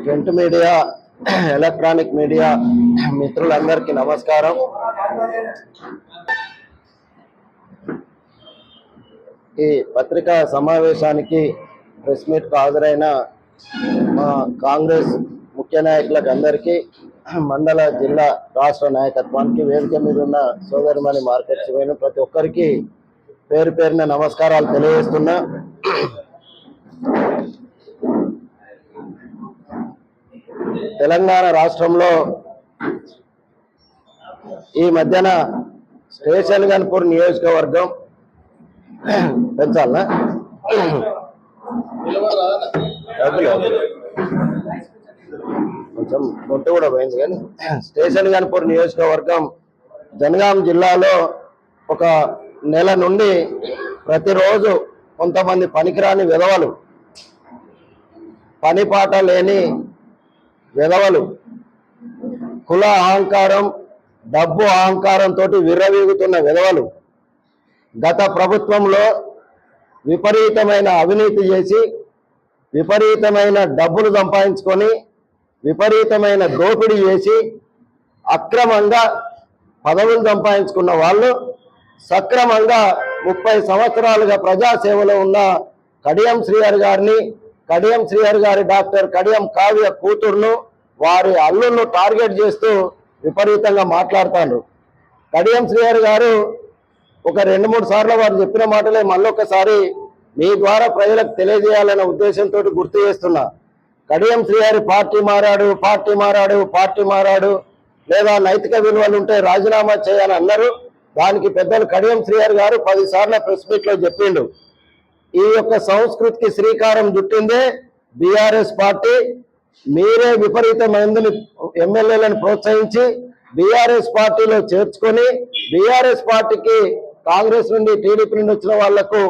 Print media electronic media మిత్రులందరికీ నమస్కారం. ఈ పత్రికా సమావేశానికి ప్రెస్ మీట్కు హాజరైన మా కాంగ్రెస్ ముఖ్య నాయకులకు అందరికీ మండల జిల్లా రాష్ట్ర నాయకత్వానికి వేదిక మీద ఉన్న సోదరిమణి మార్కెట్ పోయిన ప్రతి ఒక్కరికి పేరు పేరున నమస్కారాలు తెలియజేస్తున్నా. తెలంగాణ రాష్ట్రంలో ఈ మధ్యన స్టేషన్ గన్పూర్ నియోజకవర్గం పెంచాలనా? కొంచెం గొంతు కూడా పోయింది కానీ స్టేషన్ గన్పూర్ నియోజకవర్గం జనగాం జిల్లాలో ఒక నెల నుండి ప్రతిరోజు కొంతమంది పనికిరాని విధవలు పని పాట లేని విధవలు కుల అహంకారం డబ్బు అహంకారంతో విర్రవీగుతున్న విధవలు గత ప్రభుత్వంలో విపరీతమైన అవినీతి చేసి విపరీతమైన డబ్బులు సంపాదించుకొని విపరీతమైన దోపిడీ చేసి అక్రమంగా పదవులు సంపాదించుకున్న వాళ్ళు సక్రమంగా ముప్పై సంవత్సరాలుగా ప్రజాసేవలో ఉన్న కడియం శ్రీహరి గారిని కడియం శ్రీహరి గారి డాక్టర్ కడియం కావ్య కూతుర్ను వారి అల్లులను టార్గెట్ చేస్తూ విపరీతంగా మాట్లాడుతారు కడియం శ్రీహరి గారు ఒక రెండు మూడు సార్లు వారు చెప్పిన మాటలే మళ్ళొకసారి మీ ద్వారా ప్రజలకు తెలియజేయాలనే ఉద్దేశంతో గుర్తు చేస్తున్నా. కడియం శ్రీహరి పార్టీ మారాడు పార్టీ మారాడు పార్టీ మారాడు లేదా నైతిక విలువలు ఉంటే రాజీనామా చేయాలని అన్నారు దానికి పెద్దలు కడియం శ్రీహర్ గారు పదిసార్ల ప్రెస్ మీట్లో చెప్పిండు. ఈ యొక్క సంస్కృతికి శ్రీకారం చుట్టిందే బీఆర్ఎస్ పార్టీ. మీరే విపరీతమైందని ఎమ్మెల్యేలను ప్రోత్సహించి బీఆర్ఎస్ పార్టీలో చేర్చుకొని బీఆర్ఎస్ పార్టీకి కాంగ్రెస్ నుండి టీడీపీ నుండి వచ్చిన వాళ్ళకు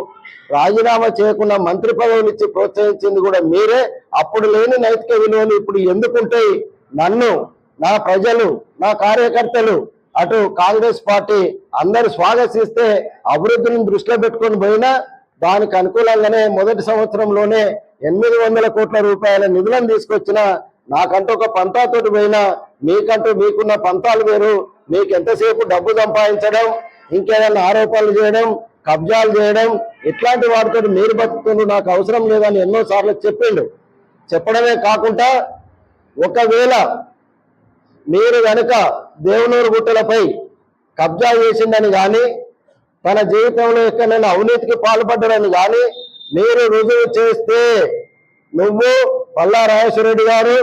రాజీనామా చేయకుండా మంత్రి పదవులు ఇచ్చి ప్రోత్సహించింది కూడా మీరే. అప్పుడు లేని నైతిక విలువలు ఇప్పుడు ఎందుకుంటాయి? నన్ను నా ప్రజలు నా కార్యకర్తలు అటు కాంగ్రెస్ పార్టీ అందరు స్వాగతిస్తే అభివృద్ధిని దృష్టిలో పెట్టుకొని పోయినా దానికి అనుకూలంగానే మొదటి సంవత్సరంలోనే ఎనిమిది వందల కోట్ల రూపాయల నిధులను తీసుకొచ్చిన నాకంటూ ఒక పంతాతోటి పోయినా మీకంటూ మీకున్న పంతాలు వేరు. మీకు ఎంతసేపు డబ్బు సంపాదించడం ఇంకేదైనా ఆరోపణలు చేయడం కబ్జాలు చేయడం ఇట్లాంటి వాటితో మీరు బతుకుతుండ్రు నాకు అవసరం లేదని ఎన్నో సార్లు చెప్పిండు. చెప్పడమే కాకుండా ఒకవేళ మీరు కనుక దేవునూరు గుట్టలపై కబ్జా చేసిందని కానీ తన జీవితంలో ఎక్కడైనా అవినీతికి పాల్పడ్డరని కానీ మీరు రుజువు చేస్తే నువ్వు పల్లా రాజేశ్వరరెడ్డి గారు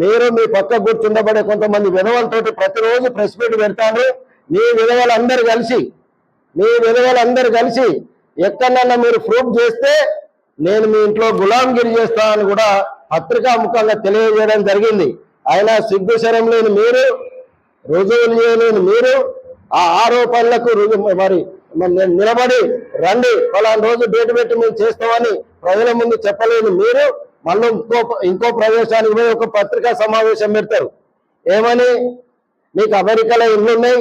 మీరు మీ పక్క కూర్చుండబడే కొంతమంది విధవలతోటి ప్రతిరోజు ప్రెస్ మీట్ పెడతాను మీ విధవలందరూ కలిసి మీ విధవలందరూ కలిసి ఎక్కడన్నా మీరు ప్రూఫ్ చేస్తే నేను మీ ఇంట్లో గులాంగిరి చేస్తానని కూడా పత్రికా ముఖంగా తెలియజేయడం జరిగింది. ఆయన సిగ్గు శరం లేని మీరు రుజువులు చేయలేని మీరు ఆ ఆరోపణలకు రుజువు మరి మరి నేను నిలబడి రండి ఫలానా రోజు డేట్ పెట్టి మేము చేస్తామని ప్రజల ముందు చెప్పలేని మీరు మళ్ళీ ఇంకో ఇంకో ప్రదేశానికి పోయి ఒక పత్రికా సమావేశం పెడతారు. ఏమని? మీకు అమెరికాలో ఇల్లున్నాయి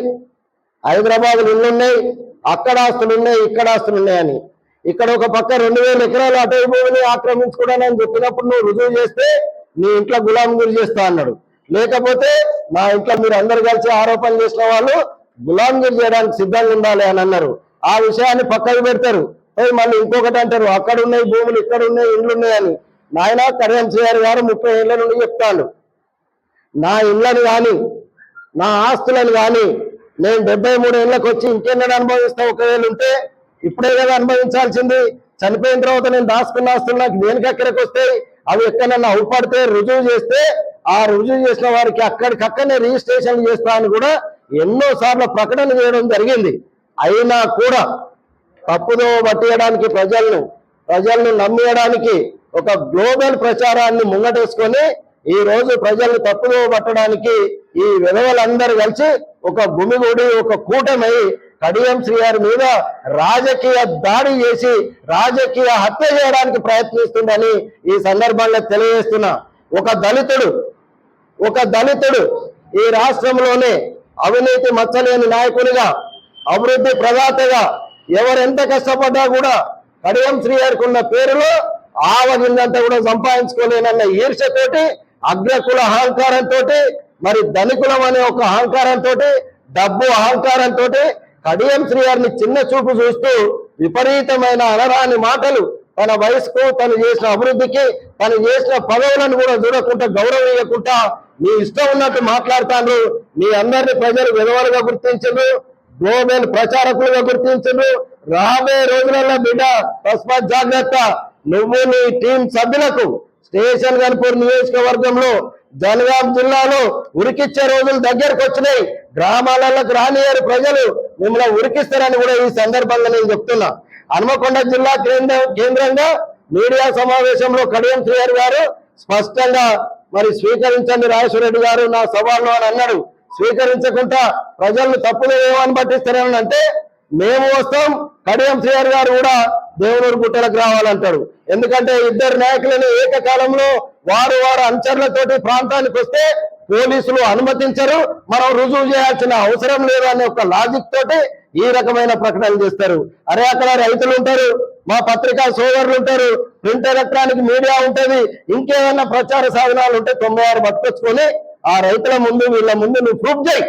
హైదరాబాద్ ఇల్లున్నాయి అక్కడ ఆస్తులు ఉన్నాయి ఇక్కడ ఆస్తులు ఉన్నాయని. ఇక్కడ ఒక పక్క రెండు వేల ఎకరాలు అటవీ భూమిని ఆక్రమించుకోవడానికి చెప్పినప్పుడు నువ్వు రుజువు చేస్తే నీ ఇంట్లో గులాం గురి చేస్తా అన్నాడు. లేకపోతే నా ఇంట్లో మీరు అందరు కలిసి ఆరోపణలు చేసిన వాళ్ళు గులాంగిరి చేయడానికి సిద్ధంగా ఉండాలి అని అన్నారు. ఆ విషయాన్ని పక్కకు పెడతారు. మళ్ళీ ఇంకొకటి అంటారు అక్కడ ఉన్నాయి భూములు ఇక్కడ ఉన్నాయి ఇండ్లు ఉన్నాయని నాయన కళ్యాణ్ శ్రీహరి గారు ముప్పై ఏళ్ళ నుండి చెప్తాను నా ఇళ్ళని కానీ నా ఆస్తులను కానీ నేను డెబ్బై మూడు ఏళ్ళకి వచ్చి ఇంకెన్నడ అనుభవిస్తా ఒకవేళ ఉంటే ఇప్పుడే కదా అనుభవించాల్సింది. చనిపోయిన తర్వాత నేను దాచుకున్న ఆస్తులు నాకు దేనికి ఎక్కడికి వస్తాయి? అవి ఎక్కడన్నా అవుపడితే రుజువు చేస్తే ఆ రుజువు చేసిన వారికి అక్కడికక్కడనే రిజిస్ట్రేషన్ చేస్తామని కూడా ఎన్నో సార్లు ప్రకటన చేయడం జరిగింది. అయినా కూడా తప్పుదో పట్టియడానికి ప్రజలను ప్రజలను నమ్మేయడానికి ఒక గ్లోబల్ ప్రచారాన్ని ముంగటేసుకొని ఈ రోజు ప్రజల్ని తప్పుదో పట్టడానికి ఈ విధవలందరూ కలిసి ఒక గుమిగూడి ఒక కూటమై కడియం శ్రీగారి మీద రాజకీయ దాడి చేసి రాజకీయ హత్య చేయడానికి ప్రయత్నిస్తుందని ఈ సందర్భంలో తెలియజేస్తున్నా. ఒక దళితుడు ఒక దళితుడు ఈ రాష్ట్రంలోనే అవినీతి మచ్చలేని నాయకునిగా అభివృద్ధి ప్రదాతగా ఎవరెంత కష్టపడ్డా కూడా కడియం శ్రీగారికి ఉన్న పేరులో ఆవగిందంతా కూడా సంపాదించుకోలేనన్న ఈర్ష్యతోటి అగ్రకుల అహంకారంతో మరి ధనికులం అనే ఒక అహంకారంతో డబ్బు అహంకారంతో కడియం శ్రీహరిని చిన్న చూపు చూస్తూ విపరీతమైన అనరాని మాటలు తన వయసుకు తను చేసిన అభివృద్ధికి తను చేసిన పదవులను కూడా చూడకుండా గౌరవం ఇవ్వకుండా నీ ఇష్టం ఉన్నట్టు మాట్లాడతాను మీ అందరిని ప్రజలు విధవలుగా గుర్తించరు గ్లోబల్ ప్రచారకులుగా గుర్తించరు రాబోయే రోజులలో బిడ్డ తస్మాత్ జాగ్రత్త. నువ్వు నీ టీం సభ్యులకు స్టేషన్ గన్పూర్ నియోజకవర్గంలో జనగాం జిల్లాలో ఉరికిచ్చే రోజులు దగ్గరకు వచ్చినాయి గ్రామాలకు రానియారు ప్రజలు. మిమ్మల్ని ఉరికిస్తారని కూడా ఈ సందర్భంగా నేను చెప్తున్నా. హనుమకొండ జిల్లా కేంద్ర కేంద్రంగా మీడియా సమావేశంలో కడియం శ్రీహరి గారు స్పష్టంగా మరి స్వీకరించండి రాజేశ్వరరెడ్డి గారు నా సవాళ్ళు అని అన్నాడు. స్వీకరించకుండా ప్రజలను తప్పులు ఏమని పట్టిస్తారని అంటే మేము వస్తాం కడియం శ్రీహరి గారు కూడా దేవునూరు గుట్టలకు రావాలంటాడు. ఎందుకంటే ఇద్దరు నాయకులను ఏకకాలంలో వారు వారు అంచర్లతోటి ప్రాంతానికి వస్తే పోలీసులు అనుమతించరు. మనం రుజువు చేయాల్సిన అవసరం లేదు అనే ఒక లాజిక్ తోటి ఈ రకమైన ప్రకటనలు చేస్తారు. అరే అక్కడ రైతులు ఉంటారు మా పత్రికా సోదరులు ఉంటారు ప్రింట్ ఎలక్ట్రానిక్ మీడియా ఉంటది ఇంకేమైనా ప్రచార సాధనాలు ఉంటే తొంభై ఆరు పట్టుకొచ్చుకొని ఆ రైతుల ముందు వీళ్ళ ముందు నువ్వు ప్రూఫ్ చేయి.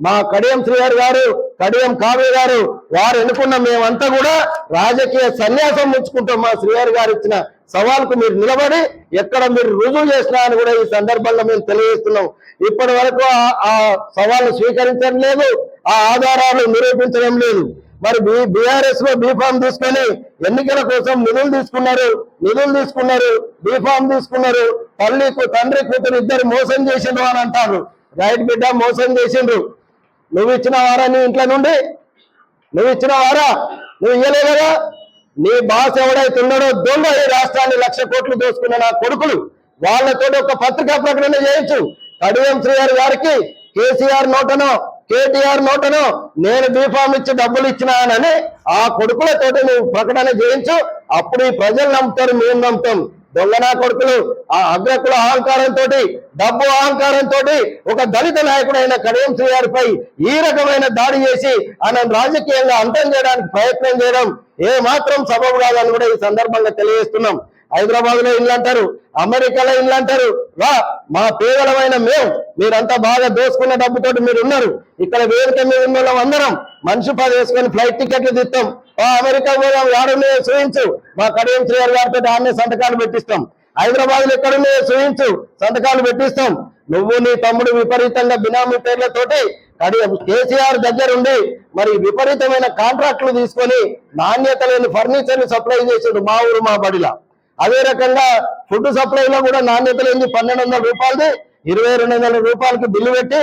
మా కడియం శ్రీహరి గారు కడియం కావ్య గారు వారు ఎన్నుకున్న మేమంతా కూడా రాజకీయ సన్యాసం ముచ్చుకుంటాం మా శ్రీహరి గారు ఇచ్చిన సవాల్కు మీరు నిలబడి ఎక్కడ మీరు రుజువు చేసినా అని కూడా ఈ సందర్భంలో మేము తెలియజేస్తున్నాం. ఇప్పటి వరకు ఆ- సవాళ్ళు స్వీకరించడం లేదు ఆ ఆధారాలు నిరూపించడం లేదు. మరి బీఆర్ఎస్లో బీఫామ్ తీసుకొని ఎన్నికల కోసం నిధులు తీసుకున్నారు నిధులు తీసుకున్నారు బీఫామ్ తీసుకున్నారు. తల్లి తండ్రి కూతురు ఇద్దరు మోసం చేసిండ్రు అని అంటారు. రైట్ బిడ్డ మోసం చేసిండ్రు. నువ్వు ఇచ్చిన వారా నీ ఇంట్లో నుండి? నువ్వు ఇచ్చిన వారా? నువ్వు ఇయ్యలే కదా? నీ బాస్ ఎవడైతే ఉన్నాడో దొంగ ఈ రాష్ట్రాన్ని లక్ష కోట్లు దోసుకున్న నా కొడుకులు వాళ్ళతో ఒక పత్రికా ప్రకటన చేయొచ్చు కడియం శ్రీహరి గారికి కేసీఆర్ నోటనో కేటీఆర్ నోటనో నేను బీఫామ్ ఇచ్చి డబ్బులు ఇచ్చినానని ఆ కొడుకులతో నువ్వు ప్రకటన చేయించు. అప్పుడు ఈ ప్రజలు నమ్ముతారు మేము నమ్ముతాం. దొంగ నా కొడుకులు ఆ అగ్రకుల అహంకారంతో డబ్బు అహంకారంతో ఒక దళిత నాయకుడైన కడియం శ్రీగారిపై ఈ రకమైన దాడి చేసి ఆయన రాజకీయంగా అంతం చేయడానికి ప్రయత్నం చేయడం ఏ మాత్రం సబబు కాదని కూడా ఈ సందర్భంగా తెలియజేస్తున్నాం. హైదరాబాద్లో ఇండ్లు అంటారు అమెరికాలో ఇండ్లు అంటారు. రా మా పేదలమైన మేము మీరంతా బాగా దోసుకున్న డబ్బుతో మీరు ఉన్నారు ఇక్కడ వేదిక మీద ఉన్న వాళ్ళం అందరం మనిషి పది వేసుకొని ఫ్లైట్ టికెట్లు దిస్తాం ఆ అమెరికా పోదాం యాడున్నాయో చూయించు. మా కడియం శ్రీగారి గారితో ఆమె సంతకాలు పెట్టిస్తాం. హైదరాబాద్లో ఎక్కడున్నాయో చూయించు సంతకాలు పెట్టిస్తాం. నువ్వు నీ తమ్ముడు విపరీతంగా బినామీ పేర్లతోటి కానీ కేసీఆర్ దగ్గరుండి మరి విపరీతమైన కాంట్రాక్టులు తీసుకొని నాణ్యత లేని ఫర్నిచర్ సప్లై చేసాడు మా ఊరు మా బడిలా. అదే రకంగా ఫుడ్ సప్లైలో కూడా నాణ్యత లేని పన్నెండు వందల రూపాయలది ఇరవై రెండు వందల రూపాయలకి బిల్లు పెట్టి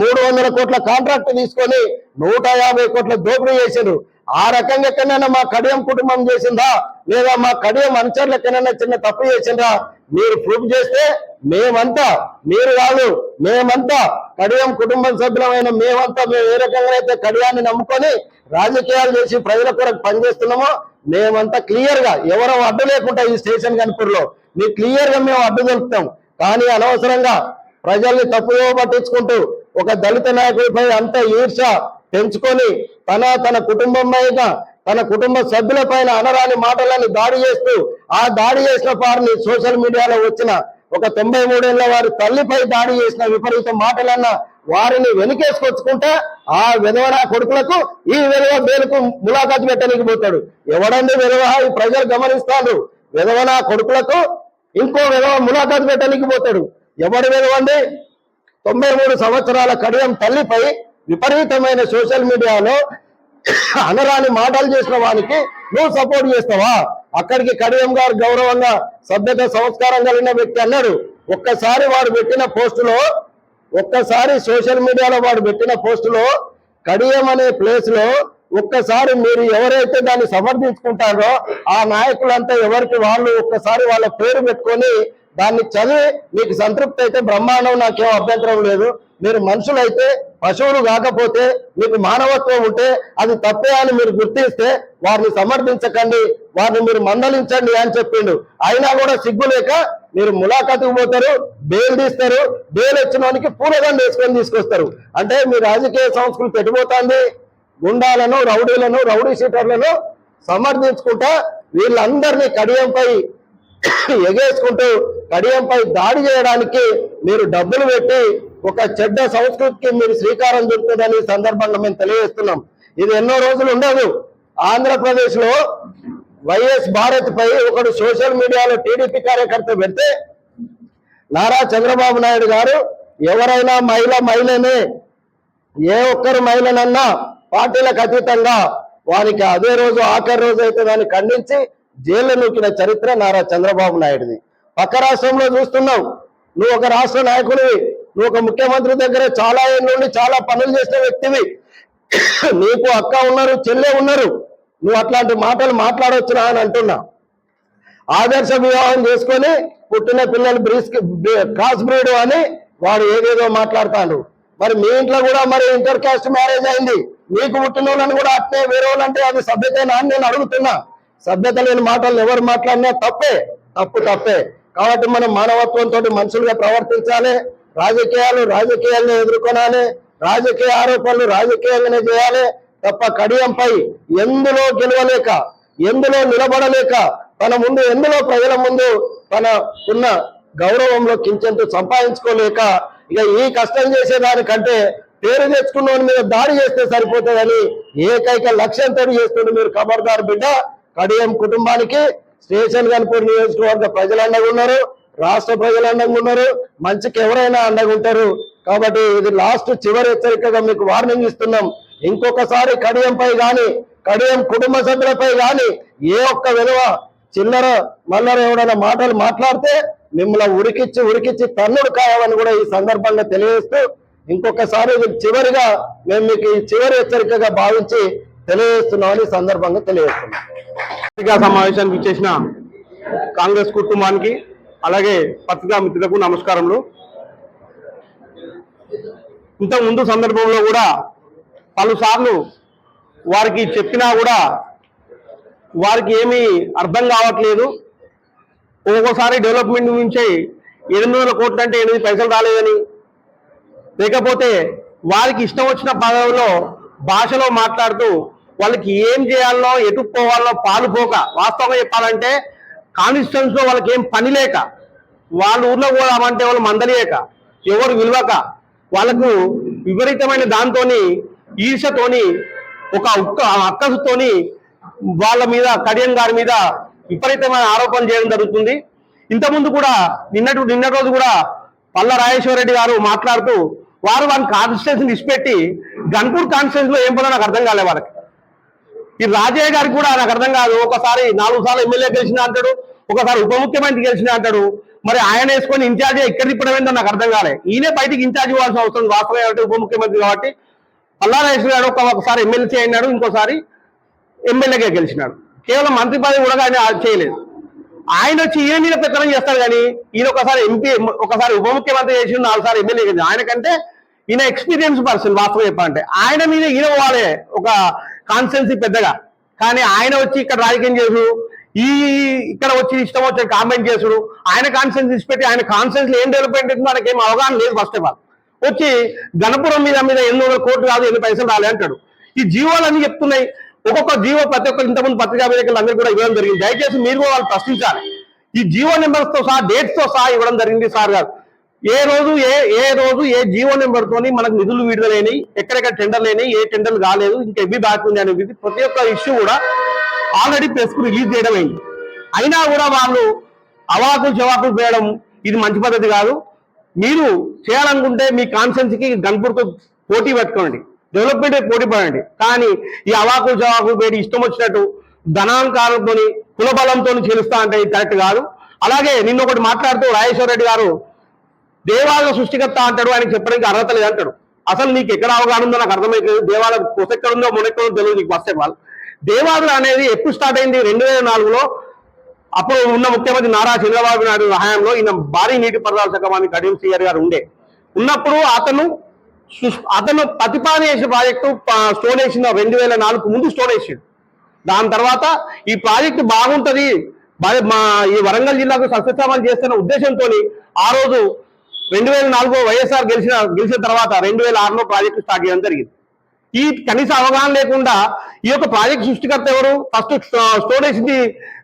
మూడు వందల కోట్ల కాంట్రాక్ట్ తీసుకొని నూట యాభై కోట్ల దోపిడీ చేశారు ఆ రకంగా ఎక్కడైనా మా కడియం కుటుంబం చేసిందా? లేదా మా కడియం అనుచరులు ఎక్కడైనా చిన్న తప్పు చేసిందా మీరు ప్రూఫ్ చేస్తే మేమంతా మీరు కాదు మేమంతా కడియం కుటుంబం సభ్యులమైన మేమంతా మేము ఏ రకంగా అయితే కడియాన్ని నమ్ముకొని రాజకీయాలు చేసి ప్రజల కొరకు పనిచేస్తున్నామో మేమంతా క్లియర్గా ఎవరో అడ్డు లేకుండా ఈ స్టేషన్ కనుపూర్లో. మీకు క్లియర్గా మేము అడ్డు దొరుకుతాం కానీ అనవసరంగా ప్రజల్ని తప్పుదో పట్టించుకుంటూ ఒక దళిత నాయకుడిపై అంత ఈర్ష పెంచుకొని తన తన కుటుంబం పైన తన కుటుంబ సభ్యుల పైన అనరాని మాటలని దాడి చేస్తూ ఆ దాడి చేసిన వారిని సోషల్ మీడియాలో వచ్చిన ఒక తొంభై మూడేళ్ళ వారి తల్లిపై దాడి చేసిన విపరీత మాటలన్న వారిని వెనుకేసుకొచ్చుకుంటే ఆ విధవ కొడుకులకు ఈ విధవ బేలుకు ములాఖాతు పెట్టడానికి పోతాడు. ఎవడండి విధవ? ఈ ప్రజలు గమనిస్తాడు విధవ కొడుకులకు ఇంకో విధవ ములాఖాతు పెట్టడానికి పోతాడు. ఎవడు విధవండి తొంభై మూడు సంవత్సరాల కడియం తల్లిపై విపరీతమైన సోషల్ మీడియాలో అనరాని మాటలు చేసిన వానికి నువ్వు సపోర్ట్ చేస్తావా? అక్కడికి కడియం గారు గౌరవంగా సభ్యత సంస్కారం కలిగిన వ్యక్తి అన్నాడు. ఒక్కసారి వాడు పెట్టిన పోస్టులో ఒక్కసారి సోషల్ మీడియాలో వాడు పెట్టిన పోస్టులో కడియం అనే ప్లేస్లో ఒక్కసారి మీరు ఎవరైతే దాన్ని సమర్థించుకుంటారో ఆ నాయకులంతా ఎవరికి వాళ్ళు ఒక్కసారి వాళ్ళ పేరు పెట్టుకొని దాన్ని చదివి మీకు సంతృప్తి అయితే బ్రహ్మాండం నాకేం అభ్యంతరం లేదు. మీరు మనుషులైతే పశువులు కాకపోతే మీకు మానవత్వం ఉంటే అది తప్పే అని మీరు గుర్తిస్తే వారిని సమర్థించకండి వారిని మీరు మందలించండి అని చెప్పిండు. అయినా కూడా సిగ్గు లేక మీరు ములాఖాతుకు పోతారు బెయిల్ తీస్తారు బెయిల్ వచ్చిన వానికి పూలదండ వేసుకొని తీసుకొస్తారు. అంటే మీ రాజకీయ సంస్కృతి పెట్టిపోతుంది గుండాలను రౌడీలను రౌడీ షీటర్లను సమర్థించుకుంటా వీళ్ళందరినీ కడియంపై ఎగేసుకుంటూ కడియంపై దాడి చేయడానికి మీరు డబ్బులు పెట్టి ఒక చెడ్డ సంస్కృతికి మీరు శ్రీకారం చుడుతుందని సందర్భంగా మేము తెలియజేస్తున్నాం. ఇది ఎన్నో రోజులు ఉండదు. ఆంధ్రప్రదేశ్లో వైఎస్ భారత్ పై ఒకడు సోషల్ మీడియాలో టీడీపీ కార్యకర్త పెడితే నారా చంద్రబాబు నాయుడు గారు ఎవరైనా మహిళ మహిళనే ఏ ఒక్కరు మహిళనన్నా పార్టీలకు అతీతంగా వారికి అదే రోజు ఆఖరి రోజు అయితే దాన్ని ఖండించి జైలు నూకిన చరిత్ర నారా చంద్రబాబు నాయుడుది. పక్క రాష్ట్రంలో చూస్తున్నావు నువ్వు ఒక రాష్ట్ర నాయకుడివి. నువ్వు ఒక ముఖ్యమంత్రి దగ్గర చాలా ఏళ్ళ నుండి చాలా పనులు చేసిన వ్యక్తివి. నీకు అక్క ఉన్నారు చెల్లె ఉన్నారు. నువ్వు అట్లాంటి మాటలు మాట్లాడొచ్చునా అని అంటున్నా. ఆదర్శ వివాహం చేసుకొని పుట్టిన పిల్లలు బ్రీస్ క్రాస్ బ్రీడ్ అని వాడు ఏదేదో మాట్లాడతాడు. మరి మీ ఇంట్లో కూడా మరి ఇంటర్ కాస్ట్ మ్యారేజ్ అయింది. మీకు పుట్టిన వాళ్ళని కూడా అట్టే వేరే వాళ్ళంటే అది సభ్యతేనా అని నేను అడుగుతున్నా. సభ్యత లేని మాటలు ఎవరు మాట్లాడినా తప్పే తప్పు తప్పే. కాబట్టి మనం మానవత్వంతో మనుషులుగా ప్రవర్తించాలి. రాజకీయాలు రాజకీయాలను ఎదుర్కొనాలి రాజకీయ ఆరోపణలు రాజకీయంగానే చేయాలి తప్ప కడియంపై ఎందులో గెలవలేక ఎందులో నిలబడలేక తన ముందు ఎందులో ప్రజల ముందు తన ఉన్న గౌరవంలో కించెంత సంపాదించుకోలేక ఇక ఈ కష్టం చేసేదానికంటే పేరు తెచ్చుకున్న మీద దాడి చేస్తే సరిపోతుందని ఏకైక లక్ష్యంతో చేస్తుండే మీరు ఖబర్దారు బిడ్డ. కడియం కుటుంబానికి స్టేషన్ గన్పూర్ నియోజకవర్గ ప్రజలు ఉన్నారు. రాష్ట్ర ప్రజలు అండగా ఉన్నారు మంచికి ఎవరైనా అండగా ఉంటారు. కాబట్టి ఇది లాస్ట్ చివరి హెచ్చరికగా మీకు వార్నింగ్ ఇస్తున్నాం. ఇంకొకసారి కడియంపై కానీ కడియం కుటుంబ సభ్యులపై కానీ ఏ ఒక్క విలువ చిల్లర మల్లర ఎవడైనా మాటలు మాట్లాడితే మిమ్మల్ని ఉరికిచ్చి ఉరికిచ్చి తన్నుడు కావాలని కూడా ఈ సందర్భంగా తెలియజేస్తూ ఇంకొకసారి చివరిగా మేము మీకు ఈ చివరి హెచ్చరికగా భావించి తెలియజేస్తున్నామని ఈ సందర్భంగా తెలియజేస్తున్నాం. సమావేశానికి ఇచ్చేసిన కాంగ్రెస్ కుటుంబానికి అలాగే పత్రికా మిత్రులకు నమస్కారములు. ఇంత ముందు సందర్భంలో కూడా పలుసార్లు వారికి చెప్పినా కూడా వారికి ఏమీ అర్థం కావట్లేదు. ఒక్కొక్కసారి డెవలప్మెంట్ నుంచి ఎనిమిది వందల కోట్లు అంటే ఎనిమిది పైసలు రాలేదని. లేకపోతే వారికి ఇష్టం వచ్చిన పదవిలో భాషలో మాట్లాడుతూ వాళ్ళకి ఏం చేయాలనో ఎటు పోవాలనో పాలుపోక వాస్తవంగా చెప్పాలంటే కాన్స్టిట్యూన్స్లో వాళ్ళకి ఏం పని లేక వాళ్ళ ఊర్లో పోదామంటే వాళ్ళు మందలియక ఎవరు విలువక వాళ్ళకు విపరీతమైన దాంతోని ఈర్షతోని ఒక ఉక్క అక్కసుతోని వాళ్ళ మీద కడియం గారి మీద విపరీతమైన ఆరోపణలు చేయడం జరుగుతుంది. ఇంతకుముందు కూడా నిన్నటి నిన్నటి రోజు కూడా పల్ల రాజేశ్వర రెడ్డి గారు మాట్లాడుతూ వారు వాళ్ళ కాన్స్టిట్యూన్సీ ఇచ్చిపెట్టి గన్పూర్ కాన్స్టిట్యూన్సీలో ఏం పదో నాకు అర్థం కాలే వాళ్ళకి. ఈ రాజయ్య గారికి కూడా నాకు అర్థం కాదు ఒకసారి నాలుగు సార్లు ఎమ్మెల్యే గెలిచిన అంటాడు ఒకసారి ఉప ముఖ్యమంత్రి గెలిచిన అంటాడు మరి ఆయన వేసుకొని ఇన్ఛార్జ్ ఇక్కడ తిప్పడం ఏందో నాకు అర్థం కాలే. ఈయనే బయటికి ఇన్ఛార్జ్ ఇవ్వాల్సిన అవసరం ఉంది. వాస్తవం ఏమంటే? ఉప ముఖ్యమంత్రి కాబట్టి పల్లారేశ్వర గారు ఒకసారి ఎమ్మెల్సీ అయినాడు ఇంకోసారి ఎమ్మెల్యేగా గెలిచినాడు. కేవలం మంత్రి పదవి కూడా ఆయన చేయలేదు. ఆయన వచ్చి ఈయన మీద పెత్తనం చేస్తాడు కానీ ఈయన ఒకసారి ఎంపీ ఒకసారి ఉప ముఖ్యమంత్రి చేసి నాలుగుసారి ఎమ్మెల్యే చేసి ఆయన కంటే ఈయన ఎక్స్పీరియన్స్ పర్సన్ వాస్తవం చెప్పాలంటే. ఆయన మీద ఈయన పోవాలి ఒక కాన్స్టెన్సీ పెద్దగా. కానీ ఆయన వచ్చి ఇక్కడ రాజకీయం చేసుడు ఈ ఇక్కడ వచ్చి ఇష్టం వచ్చి కామెంట్ చేసుడు ఆయన కాన్స్టెన్స్ పెట్టి ఆయన కాన్స్టెన్స్ ఏం డెవలప్మెంట్ అవుతుందో మనకి ఏం అవగాహన లేదు ఫస్ట్ ఆఫ్ ఆల్ వచ్చి గణపురం మీద మీద ఎన్ని వందల కోట్లు కాదు ఎన్ని పైసలు రాలే అంటాడు. ఈ జీవోలన్నీ చెప్తున్నాయి. ఒక్కొక్క జీవో ప్రతి ఒక్కరు ఇంతకుముందు పత్రికా విలేకరులు అందరూ కూడా ఇవ్వడం జరిగింది. దయచేసి మీరు కూడా వాళ్ళు ప్రశ్నించాలి. ఈ జీవో నెంబర్స్తో సహా డేట్స్తో సహా ఇవ్వడం జరిగింది సార్ గారు. ఏ రోజు ఏ ఏ రోజు ఏ జీవో నెంబర్ తోని మనకు నిధులు విడుదలైనవి ఎక్కడెక్కడ టెండర్ లేని ఏ టెండర్లు కాలేదు ఇంకా ఎవ్వి బ్యాక్ ఉంది అనేది ప్రతి ఒక్క ఇష్యూ కూడా ఆల్రెడీ ప్రెస్కు రిలీజ్ చేయడం అయింది. అయినా కూడా వాళ్ళు అవాకులు చవాకులు చేయడం ఇది మంచి పద్ధతి కాదు. మీరు చేయాలనుకుంటే మీ కాన్సెన్స్కి గన్పూర్తో పోటీ పెట్టుకోండి. డెవలప్మెంట్ పోటీ పడండి. కానీ ఈ అవాకులు చవాకులు పెట్టి ఇష్టం వచ్చినట్టు ధనాంకారంతో కులబలంతో చేలుస్తా అంటే ఇది కరెక్ట్ కాదు. అలాగే నిన్న ఒకటి మాట్లాడుతూ రాజేశ్వర రెడ్డి గారు దేవాలయ సృష్టికర్త అంటాడు ఆయన చెప్పడానికి అర్హత లేదంటాడు. అసలు నీకు ఎక్కడ అవగాహన ఉందో నాకు అర్థమైతే దేవాలయం కొసెక్కడుందో మొనెక్కడుందో తెలియదు నీకు వస్తే వాళ్ళు దేవాదులు అనేది ఎప్పుడు స్టార్ట్ అయింది? రెండు వేల నాలుగులో. అప్పుడు ఉన్న ముఖ్యమంత్రి నారా చంద్రబాబు నాయుడు సహాయంలో ఈయన భారీ నీటిపారుదల శాఖ మంత్రి కడియం సీఆర్ గారు ఉండే. ఉన్నప్పుడు అతను అతను ప్రతిపాదన చేసిన ప్రాజెక్టు స్టోన్ స్టోర్ వేసిన రెండు వేల నాలుగు ముందు స్టోన్ వేసాడు దాని తర్వాత ఈ ప్రాజెక్టు బాగుంటది మా ఈ వరంగల్ జిల్లాకు సస్యశ్యామం చేస్తున్న ఉద్దేశంతో ఆ రోజు రెండు వేల నాలుగులో వైఎస్ఆర్ గెలిచిన గెలిచిన తర్వాత రెండు వేల ఆరులో ప్రాజెక్టు స్టార్ట్ చేయడం జరిగింది. ఈ కనీస అవగాహన లేకుండా ఈ యొక్క ప్రాజెక్ట్ సృష్టికర్త ఎవరు? ఫస్ట్ స్టోరేజ్ది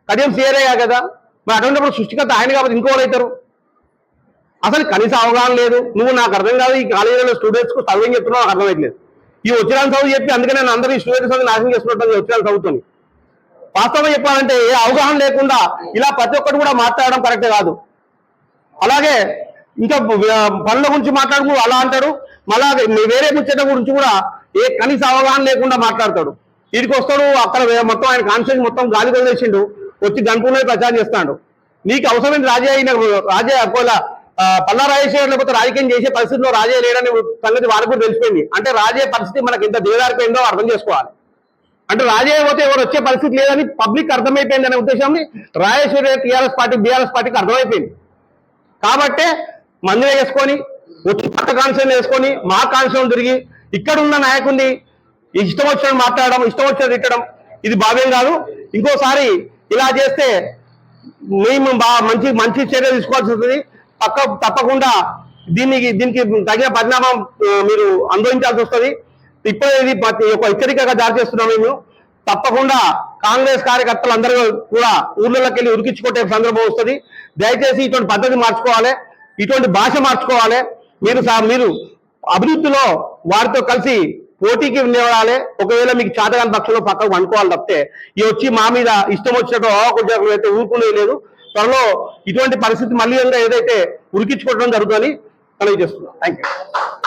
కడియం సిఆర్ఏ కదా. మరి అటువంటిప్పుడు సృష్టికర్త ఆయన కాబట్టి ఇంకోరు అవుతారు. అసలు కనీస అవగాహన లేదు. నువ్వు నాకు అర్థం కాదు ఈ కాలేజీలో స్టూడెంట్స్కు చదివేం చెప్తున్నావు నాకు అర్థమవుతలేదు ఈ వచ్చిరాని చదువు చెప్పి అందుకే నేను అందరూ స్టూడెంట్స్ అది నాశనం చేస్తున్నట్టు వచ్చిరాని చదువుతుంది వాస్తవం చెప్పాలంటే ఏ అవగాహన లేకుండా ఇలా ప్రతి ఒక్కటి కూడా మాట్లాడడం కరెక్ట్ కాదు. అలాగే ఇంకా పనుల గురించి మాట్లాడుకు అలా అంటాడు మళ్ళా వేరే ముచ్చట గురించి కూడా ఏ కనీస అవగాహన లేకుండా మాట్లాడతాడు. వీడికి వస్తాడు అక్కడ మొత్తం ఆయన కాన్స్టిట్యూషన్ మొత్తం గాలి వదిలేసిండు వచ్చి గన్పూర్లో ప్రచారం చేస్తాడు. నీకు అవసరమైన రాజే అయిన రాజే ఒకవేళ పల్లా రాజేశ్వర లేకపోతే రాజకీయం చేసే పరిస్థితిలో రాజే లేడని సంగతి వాళ్ళకు కూడా తెలిసిపోయింది. అంటే రాజే పరిస్థితి మనకి ఎంత దేదారిపోయిందో అర్థం చేసుకోవాలి. అంటే రాజే పోతే ఎవరు వచ్చే పరిస్థితి లేదని పబ్లిక్ అర్థమైపోయింది అనే ఉద్దేశం రాజేశ్వరి టీఆర్ఎస్ పార్టీ బీఆర్ఎస్ పార్టీకి అర్థమైపోయింది. కాబట్టే మందులు వేసుకొని వచ్చి పక్క కాన్సెన్ వేసుకొని మా కాన్సెన్ తిరిగి ఇక్కడ ఉన్న నాయకుడిని ఇష్టం వచ్చినట్టు మాట్లాడడం ఇష్టం వచ్చినట్టు తిట్టడం ఇది భావ్యం కాదు. ఇంకోసారి ఇలా చేస్తే మేము బాగా మంచి మంచి చర్య తీసుకోవాల్సి వస్తుంది. పక్క తప్పకుండా దీనికి దీనికి తగిన పరిణామం మీరు అనుభవించాల్సి వస్తుంది. ఇప్పుడే ఇది ఒక హెచ్చరికగా జారీ చేస్తున్నాం మేము. తప్పకుండా కాంగ్రెస్ కార్యకర్తలు అందరూ కూడా ఊర్లలోకి వెళ్ళి ఉరికించుకుంటే సందర్భం వస్తుంది. దయచేసి ఇటువంటి పద్ధతి మార్చుకోవాలి. ఇటువంటి భాష మార్చుకోవాలి. మీరు మీరు అభివృద్ధిలో వారితో కలిసి పోటీకి నిలబడాలి. ఒకవేళ మీకు చాతగాని పక్షంలో పక్కకు అనుకోవాలి తప్పితే ఈ వచ్చి మా మీద ఇష్టం వచ్చినట్టు కొంచెం అయితే ఊరుకునేది లేదు. త్వరలో ఇటువంటి పరిస్థితి మళ్ళీ ఏదైతే ఉరికించుకోవడం జరుగుతుందని తెలియజేస్తున్నాం థ్యాంక్ యూ